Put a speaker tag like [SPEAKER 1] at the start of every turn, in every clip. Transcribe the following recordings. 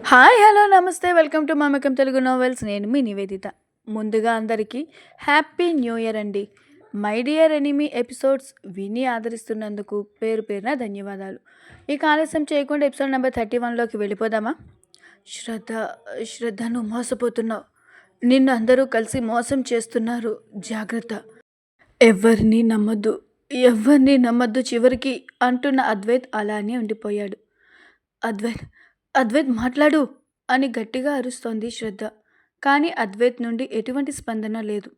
[SPEAKER 1] Hi hello నమస్తే. Welcome to మమకం Telugu novels నేను మీ నివేదిత. ముందుగా అందరికీ హ్యాపీ న్యూ ఇయర్ అండి. మై డియర్ ఎనిమీ ఎపిసోడ్స్ విని ఆదరిస్తున్నందుకు పేరు పేరున ధన్యవాదాలు. ఈ ఆలస్యం చేయకుండా ఎపిసోడ్ నెంబర్ థర్టీ వన్లోకి వెళ్ళిపోదామా? శ్రద్ధ శ్రద్ధను మోసపోతున్నావు. నిన్ను అందరూ కలిసి మోసం చేస్తున్నారు. జాగ్రత్త. ఎవరిని నమ్మద్దు. ఎవరిని నమ్మద్దు చివరికి అంటున్న అద్వైత్ అలానే ఉండిపోయాడు. అద్వైత్ అద్వైత్ మాట్లాడు అని గట్టిగా అరుస్తోంది శ్రద్ధ. కానీ అద్వైత్ నుండి ఎటువంటి స్పందన లేదు.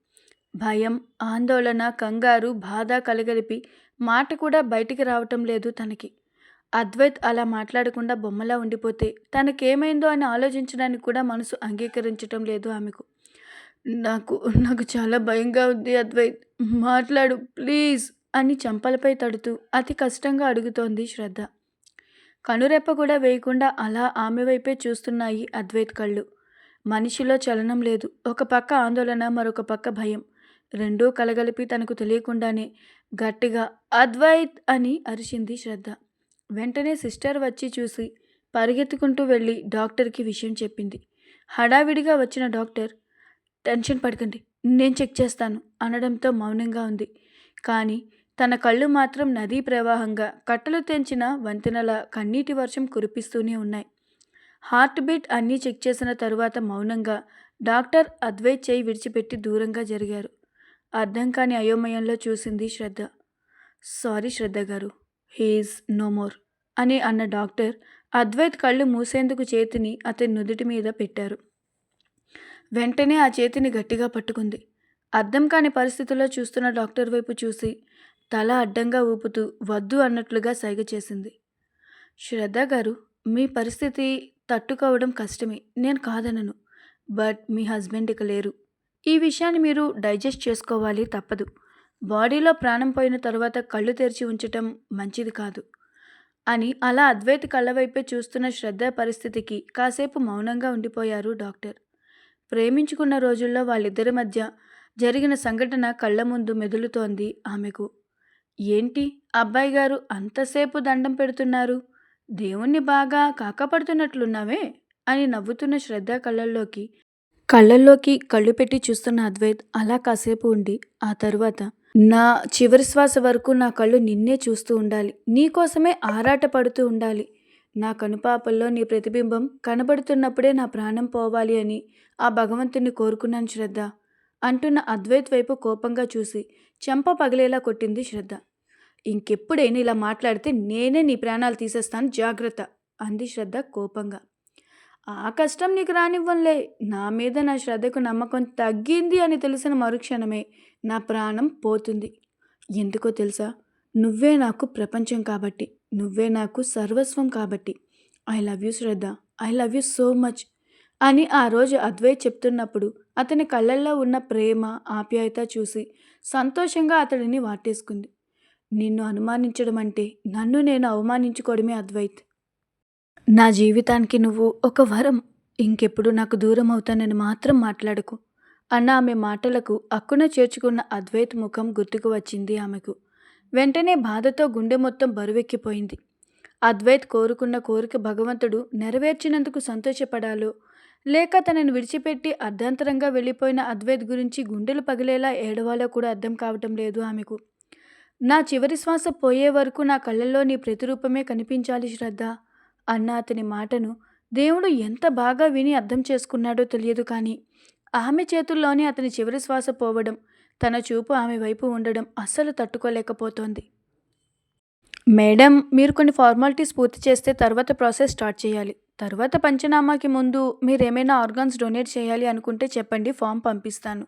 [SPEAKER 1] భయం ఆందోళన కంగారు బాధ కలగలిపి మాట కూడా బయటికి రావటం లేదు తనకి. అద్వైత్ అలా మాట్లాడకుండా బొమ్మలా ఉండిపోతే తనకేమైందో అని ఆలోచించడానికి కూడా మనసు అంగీకరించటం లేదు ఆమెకు. నాకు నాకు చాలా భయంగా ఉంది అద్వైత్. మాట్లాడు ప్లీజ్ అని చంపలపై తడుతూ అతి కష్టంగా అడుగుతోంది శ్రద్ధ. కనురెప్ప కూడా వేయకుండా అలా ఆమె వైపే చూస్తున్నాయి అద్వైత్ కళ్ళు. మనిషిలో చలనం లేదు. ఒక పక్క ఆందోళన మరొక పక్క భయం. రెండూ కలగలిపి తనకు తెలియకుండానే గట్టిగా అద్వైత్ అని అరిచింది శ్రద్ధ. వెంటనే సిస్టర్ వచ్చి చూసి పరిగెత్తుకుంటూ వెళ్ళి డాక్టర్కి విషయం చెప్పింది. హడావిడిగా వచ్చిన డాక్టర్ టెన్షన్ పడకండి నేను చెక్ చేస్తాను అనడంతో మౌనంగా ఉంది. కానీ తన కళ్ళు మాత్రం నదీ ప్రవాహంగా కట్టలు తెంచిన వంతెనల కన్నీటి వర్షం కురిపిస్తూనే ఉన్నాయి. హార్ట్ బీట్ అన్నీ చెక్ చేసిన తరువాత మౌనంగా డాక్టర్ అద్వైత్ చేయి విడిచిపెట్టి దూరంగా జరిగారు. అర్థం కాని అయోమయంలో చూసింది శ్రద్ధ. సారీ శ్రద్ధ గారు హీఈస్ నో మోర్ అని అన్న డాక్టర్ అద్వైత్ కళ్ళు మూసేందుకు చేతిని అతని నుదుటి మీద పెట్టారు. వెంటనే ఆ చేతిని గట్టిగా పట్టుకుంది. అర్థం కాని పరిస్థితుల్లో చూస్తున్న డాక్టర్ వైపు చూసి తల అడ్డంగా ఊపుతూ వద్దు అన్నట్లుగా సైగ చేసింది. శ్రద్ధ గారు మీ పరిస్థితి తట్టుకోవడం కష్టమే నేను కాదనను బట్ మీ హస్బెండ్ ఇక లేరు. ఈ విషయాన్ని మీరు డైజెస్ట్ చేసుకోవాలి తప్పదు. బాడీలో ప్రాణం పోయిన తర్వాత కళ్ళు తెరిచి ఉంచటం మంచిది కాదు. అని అలా అద్వైత కళ్ళవైపే చూస్తున్న శ్రద్ధ పరిస్థితికి కాసేపు మౌనంగా ఉండిపోయారు డాక్టర్. ప్రేమించుకున్న రోజుల్లో వాళ్ళిద్దరి మధ్య జరిగిన సంఘటన కళ్ళ ముందు మెదులుతోంది ఆమెకు. ఏంటి అబ్బాయి గారు అంతసేపు దండం పెడుతున్నారు? దేవుణ్ణి బాగా కాకపడుతున్నట్లున్నావే? అని నవ్వుతున్న శ్రద్ధ కళ్ళల్లోకి. కళ్ళల్లోకి కళ్ళు పెట్టి చూస్తున్న అద్వైత్ అలా కాసేపు ఉండి ఆ తరువాత నా చివరి శ్వాస వరకు నా కళ్ళు నిన్నే చూస్తూ ఉండాలి. నీకోసమే ఆరాట పడుతూ ఉండాలి. నా కనుపాపల్లో నీ ప్రతిబింబం కనబడుతున్నప్పుడే నా ప్రాణం పోవాలి అని ఆ భగవంతుని కోరుకున్నాను శ్రద్ధ. అంటున్న అద్వైత్ వైపు కోపంగా చూసి చెంప పగిలేలా కొట్టింది శ్రద్ధ. ఇంకెప్పుడైనా ఇలా మాట్లాడితే నేనే నీ ప్రాణాలు తీసేస్తాను జాగ్రత్త అంది శ్రద్ధ కోపంగా. ఆ కష్టం నీకు రానివ్వంలే నా మీద నా శ్రద్ధకు నమ్మకం తగ్గింది అని తెలిసిన మరుక్షణమే నా ప్రాణం పోతుంది. ఎందుకో తెలుసా? నువ్వే నాకు ప్రపంచం కాబట్టి నువ్వే నాకు సర్వస్వం కాబట్టి. I love you Shraddha I love you so much అని ఆ రోజు అద్వైత్ చెప్తున్నప్పుడు అతని కళ్ళల్లో ఉన్న ప్రేమ ఆప్యాయత చూసి సంతోషంగా అతడిని వాటేసుకుంది. నిన్ను అనుమానించడం అంటే నన్ను నేను అవమానించుకోవడమే అద్వైత్. నా జీవితానికి నువ్వు ఒక వరం. ఇంకెప్పుడు నాకు దూరం అవుతానని మాత్రం మాట్లాడకు. అన్న ఆమె మాటలకు అక్కున చేర్చుకున్న అద్వైత్ ముఖం గుర్తుకు వచ్చింది ఆమెకు. వెంటనే బాధతో గుండె మొత్తం బరువెక్కిపోయింది. అద్వైత్ కోరుకున్న కోరిక భగవంతుడు నెరవేర్చినందుకు సంతోషపడాలో లేక తనను విడిచిపెట్టి అర్ధాంతరంగా వెళ్ళిపోయిన అద్వైత్ గురించి గుండెలు పగిలేలా ఏడవాలో కూడా అర్థం కావటం లేదు ఆమెకు. నా చివరి శ్వాస పోయే వరకు నా కళ్ళల్లో నీ ప్రతిరూపమే కనిపించాలి శ్రద్ధ అన్న అతని మాటను దేవుడు ఎంత బాగా విని అర్థం చేసుకున్నాడో తెలియదు కానీ ఆమె చేతుల్లోనే అతని చివరి శ్వాస పోవడం తన చూపు ఆమె వైపు ఉండడం అస్సలు తట్టుకోలేకపోతోంది. మేడం మీరు కొన్ని ఫార్మాలిటీస్ పూర్తి చేస్తే తర్వాత ప్రాసెస్ స్టార్ట్ చేయాలి. తర్వాత పంచనామాకి ముందు మీరు ఏమైనా ఆర్గాన్స్ డొనేట్ చేయాలి అనుకుంటే చెప్పండి ఫామ్ పంపిస్తాను.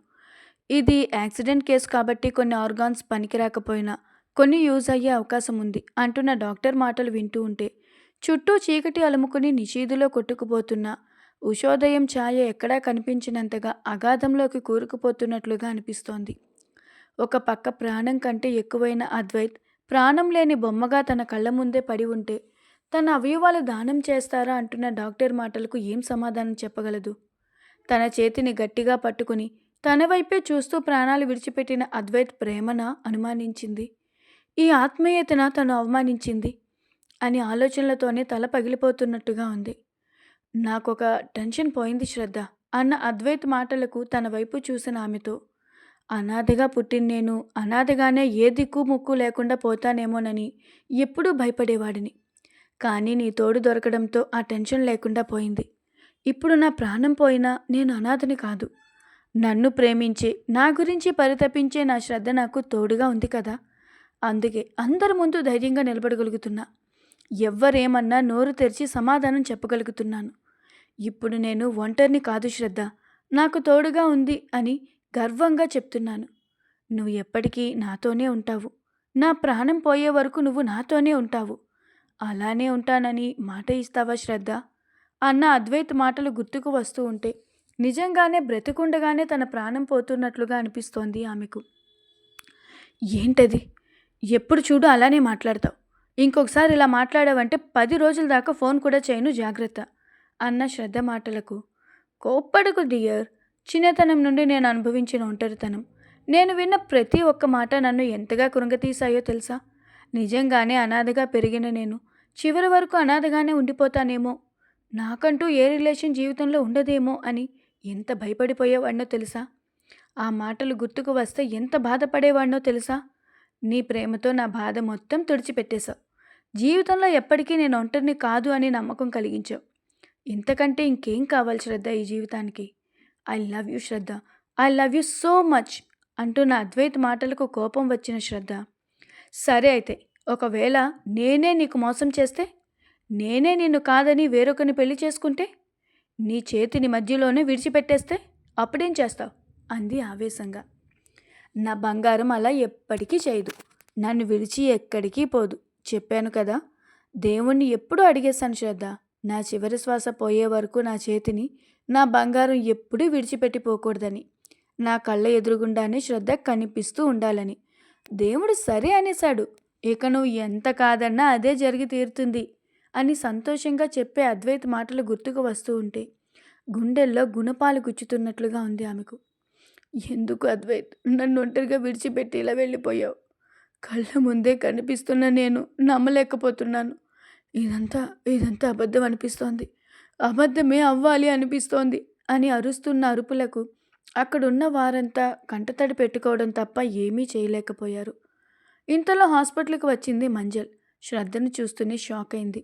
[SPEAKER 1] ఇది యాక్సిడెంట్ కేసు కాబట్టి కొన్ని ఆర్గాన్స్ పనికిరాకపోయినా కొన్ని యూజ్ అయ్యే అవకాశం ఉంది అంటున్న డాక్టర్ మాటలు వింటూ ఉంటే. చుట్టూ చీకటి అలుముకుని నిషీదులో కొట్టుకుపోతున్న ఉషోదయం ఛాయ ఎక్కడా కనిపించినంతగా అగాధంలోకి కూరుకుపోతున్నట్లుగా అనిపిస్తోంది. ఒక పక్క ప్రాణం కంటే ఎక్కువైన అద్వైత్ ప్రాణం లేని బొమ్మగా తన కళ్ళ ముందే పడి ఉంటే తన అవయవాలు దానం చేస్తారా అంటున్న డాక్టర్ మాటలకు ఏం సమాధానం చెప్పగలదు? తన చేతిని గట్టిగా పట్టుకుని తన వైపే చూస్తూ ప్రాణాలు విడిచిపెట్టిన అద్వైత్ ప్రేమన అనుమానించింది? ఈ ఆత్మీయతన తను అవమానించింది? అని ఆలోచనలతోనే తల పగిలిపోతున్నట్టుగా ఉంది. నాకొక టెన్షన్ పోయింది శ్రద్ధ అన్న అద్వైత్ మాటలకు తన వైపు చూసిన ఆమెతో. అనాథగా పుట్టిన నేను అనాథగానే ఏ దిక్కు ముక్కు లేకుండా పోతానేమోనని ఎప్పుడూ భయపడేవాడిని. కానీ నీ తోడు దొరకడంతో ఆ టెన్షన్ లేకుండా పోయింది. ఇప్పుడు నా ప్రాణం పోయినా నేను అనాథని కాదు. నన్ను ప్రేమించే నా గురించి పరితపించే నా శ్రద్ధ నాకు తోడుగా ఉంది కదా. అందుకే అందరి ముందు ధైర్యంగా నిలబడగలుగుతున్నా. ఎవ్వరేమన్నా నోరు తెరిచి సమాధానం చెప్పగలుగుతున్నాను. ఇప్పుడు నేను ఒంటరిని కాదు శ్రద్ధ. నాకు తోడుగా ఉంది అని గర్వంగా చెప్తున్నాను. నువ్వు ఎప్పటికీ నాతోనే ఉంటావు. నా ప్రాణం పోయే వరకు నువ్వు నాతోనే ఉంటావు. అలానే ఉంటానని మాట ఇస్తావా శ్రద్ధ? అన్న అద్వైత్ మాటలు గుర్తుకు వస్తూ ఉంటే నిజంగానే బ్రతికుండగానే తన ప్రాణం పోతున్నట్లుగా అనిపిస్తోంది ఆమెకు. ఏంటది? ఎప్పుడు చూడు అలానే మాట్లాడతావు. ఇంకొకసారి ఇలా మాట్లాడావంటే పది రోజుల దాకా ఫోన్ కూడా చేయను జాగ్రత్త అన్న శ్రద్ధ మాటలకు. కోప్పడకు డియర్. చిన్నతనం నుండి నేను అనుభవించిన ఒంటరితనం. నేను విన్న ప్రతి ఒక్క మాట నన్ను ఎంతగా కృంగతీశాయో తెలుసా? నిజంగానే అనాథగా పెరిగిన నేను. చివరి వరకు అనాథగానే ఉండిపోతానేమో. నాకంటూ ఏ రిలేషన్ జీవితంలో ఉండదేమో అని ఎంత భయపడిపోయేవాడినో తెలుసా? ఆ మాటలు గుర్తుకు వస్తే ఎంత బాధపడేవాడినో తెలుసా? నీ ప్రేమతో నా బాధ మొత్తం తుడిచిపెట్టేశావు. జీవితంలో ఎప్పటికీ నేను ఒంటరిని కాదు అని నమ్మకం కలిగించావు. ఇంతకంటే ఇంకేం కావాలి శ్రద్ధ ఈ జీవితానికి? I love you Shraddha. I love you so much అంటూ నా అద్వైత మాటలకు కోపం వచ్చిన శ్రద్ధ. సరే అయితే ఒకవేళ నేనే నీకు మోసం చేస్తే నేనే నిన్ను కాదని వేరొకరిని పెళ్ళి చేసుకుంటే నీ చేతిని మధ్యలోనే విడిచిపెట్టేస్తే అప్పుడేం చేస్తావు? అంది ఆవేశంగా. నా బంగారం అలా ఎప్పటికీ చేయదు. నన్ను విడిచి ఎక్కడికి పోదు. చెప్పాను కదా దేవుణ్ణి ఎప్పుడూ అడిగేశాను శ్రద్ధ. నా చివరి శ్వాస పోయే వరకు నా చేతిని నా బంగారం ఎప్పుడూ విడిచిపెట్టిపోకూడదని నా కళ్ళ ఎదురుగుండానే శ్రద్ధ కనిపిస్తూ ఉండాలని. దేవుడు సరే అనేశాడు. ఇక నువ్వు ఎంత కాదన్నా అదే జరిగి తీరుతుంది అని సంతోషంగా చెప్పే అద్వైత మాటలు గుర్తుకు వస్తూ ఉంటే గుండెల్లో గుణపాలు గుచ్చుతున్నట్లుగా ఉంది ఆమెకు. ఎందుకు అద్వైత్? నన్ను ఒంటరిగా విడిచిపెట్టి ఇలా వెళ్ళిపోయావు. కళ్ళ ముందే కనిపిస్తున్న నేను నమ్మలేకపోతున్నాను. ఇదంతా ఇదంతా అబద్ధం అనిపిస్తోంది. అబద్ధమే అవ్వాలి అనిపిస్తోంది అని అరుస్తున్న అరుపులకు అక్కడున్న వారంతా కంటతడి పెట్టుకోవడం తప్ప ఏమీ చేయలేకపోయారు. ఇంతలో హాస్పిటల్కి వచ్చింది మంజల్. శ్రద్ధను చూస్తూనే షాక్ అయింది.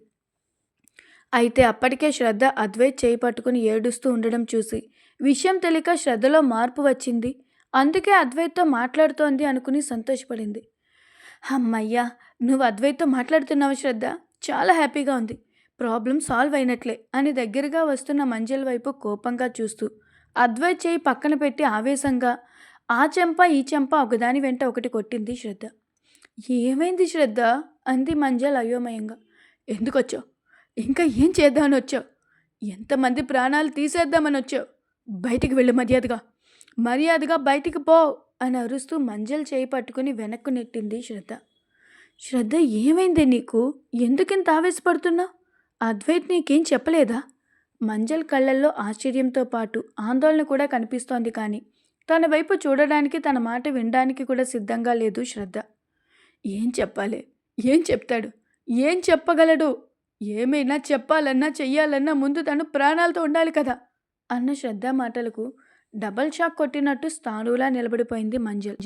[SPEAKER 1] అయితే అప్పటికే శ్రద్ధ అద్వైత్ చేయి పట్టుకుని ఏడుస్తూ ఉండడం చూసి విషయం తెలియక శ్రద్ధలో మార్పు వచ్చింది. అందుకే అద్వైత్తో మాట్లాడుతోంది అనుకుని సంతోషపడింది. అమ్మయ్యా నువ్వు అద్వైత్తో మాట్లాడుతున్నావు శ్రద్ధ? చాలా హ్యాపీగా ఉంది. ప్రాబ్లం సాల్వ్ అయినట్లే అని దగ్గరగా వస్తున్న మంజల్ వైపు కోపంగా చూస్తూ అద్వైత్ చేయి పక్కన పెట్టి ఆవేశంగా ఆ చెంప ఈ చెంప ఒకదాని వెంట ఒకటి కొట్టింది శ్రద్ధ. ఏమైంది శ్రద్ధ? అంది మంజల్ అయోమయంగా. ఎందుకు వచ్చావు ఇంకా ఏం చేద్దామని వచ్చావు? ఎంతమంది ప్రాణాలు తీసేద్దామని వచ్చావు? బయటికి వెళ్ళు మర్యాదగా. మర్యాదగా బయటికి పో అని అరుస్తూ మంజల్ చేయి పట్టుకుని వెనక్కు నెట్టింది శ్రద్ధ. శ్రద్ధ ఏమైంది నీకు? ఎందుకింత ఆవేశపడుతున్నావు? అద్వైత్ నీకేం చెప్పలేదా? మంజల్ కళ్ళల్లో ఆశ్చర్యంతో పాటు ఆందోళన కూడా కనిపిస్తోంది కానీ తన వైపు చూడడానికి తన మాట వినడానికి కూడా సిద్ధంగా లేదు శ్రద్ధ. ఏం చెప్పాలి? ఏం చెప్తాడు? ఏం చెప్పగలడు? ఏమైనా చెప్పాలన్నా చెయ్యాలన్నా ముందు తను ప్రాణాలతో ఉండాలి కదా! అన్న శ్రద్ధ మాటలకు డబల్ షాక్ కొట్టినట్టు స్థానులా నిలబడిపోయింది మంజల్.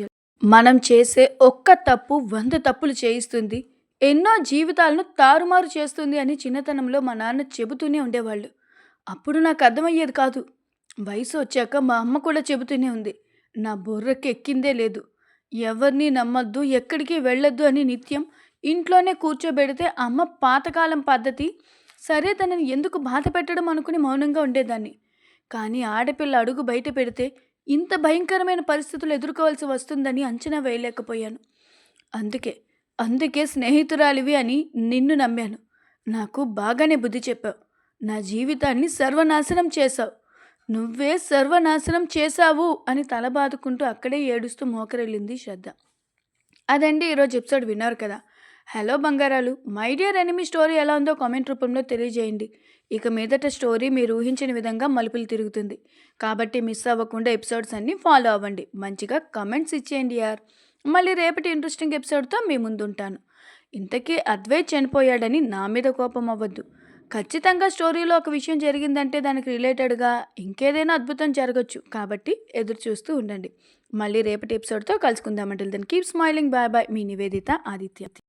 [SPEAKER 1] మనం చేసే ఒక్క తప్పు వంద తప్పులు చేయిస్తుంది. ఎన్నో జీవితాలను తారుమారు చేస్తుంది అని చిన్నతనంలో మా నాన్న చెబుతూనే ఉండేవాళ్ళు. అప్పుడు నాకు అర్థమయ్యేది కాదు. వయసు వచ్చాక మా అమ్మ కూడా చెబుతూనే ఉంది నా బుర్రకి ఎక్కిందే లేదు. ఎవరిని నమ్మద్దు ఎక్కడికి వెళ్ళొద్దు అని నిత్యం ఇంట్లోనే కూర్చోబెడితే అమ్మ పాతకాలం పద్ధతి సరే తనని ఎందుకు బాధ పెట్టడం అనుకుని మౌనంగా ఉండేదాన్ని. కానీ ఆడపిల్ల అడుగు బయట పెడితే ఇంత భయంకరమైన పరిస్థితులు ఎదుర్కోవాల్సి వస్తుందని అంచనా వేయలేకపోయాను. అందుకే అందుకే స్నేహితురాలివి అని నిన్ను నమ్మాను. నాకు బాగానే బుద్ధి చెప్పావు. నా జీవితాన్ని సర్వనాశనం చేశావు. నువ్వే సర్వనాశనం చేశావు అని తల బాదుకుంటూ అక్కడే ఏడుస్తూ మోకరెళ్ళింది శ్రద్ధ. అదండి ఈరోజు ఎపిసోడ్ విన్నారు కదా. హలో బంగారాలు మై డియర్ ఎనిమి స్టోరీ ఎలా ఉందో కామెంట్ రూపంలో తెలియజేయండి. ఇక మీదట స్టోరీ మీరు ఊహించిన విధంగా మలుపులు తిరుగుతుంది. కాబట్టి మిస్ అవ్వకుండా ఎపిసోడ్స్ అన్నీ ఫాలో అవ్వండి. మంచిగా కమెంట్స్ ఇచ్చేయండి యార్. మళ్ళీ రేపటి ఇంట్రెస్టింగ్ ఎపిసోడ్తో మీ ముందుంటాను. ఇంతకీ అద్వైత్ చనిపోయాడని నా మీద కోపం అవ్వద్దు. ఖచ్చితంగా స్టోరీలో ఒక విషయం జరిగిందంటే దానికి రిలేటెడ్‌గా ఇంకేదైనా అద్భుతం జరగచ్చు కాబట్టి ఎదురు చూస్తూ ఉండండి. మళ్ళీ రేపటి ఎపిసోడ్‌తో కలుసుకుందాం. Then keep smiling. Bye bye. మీ నివేదిత ఆదిత్య.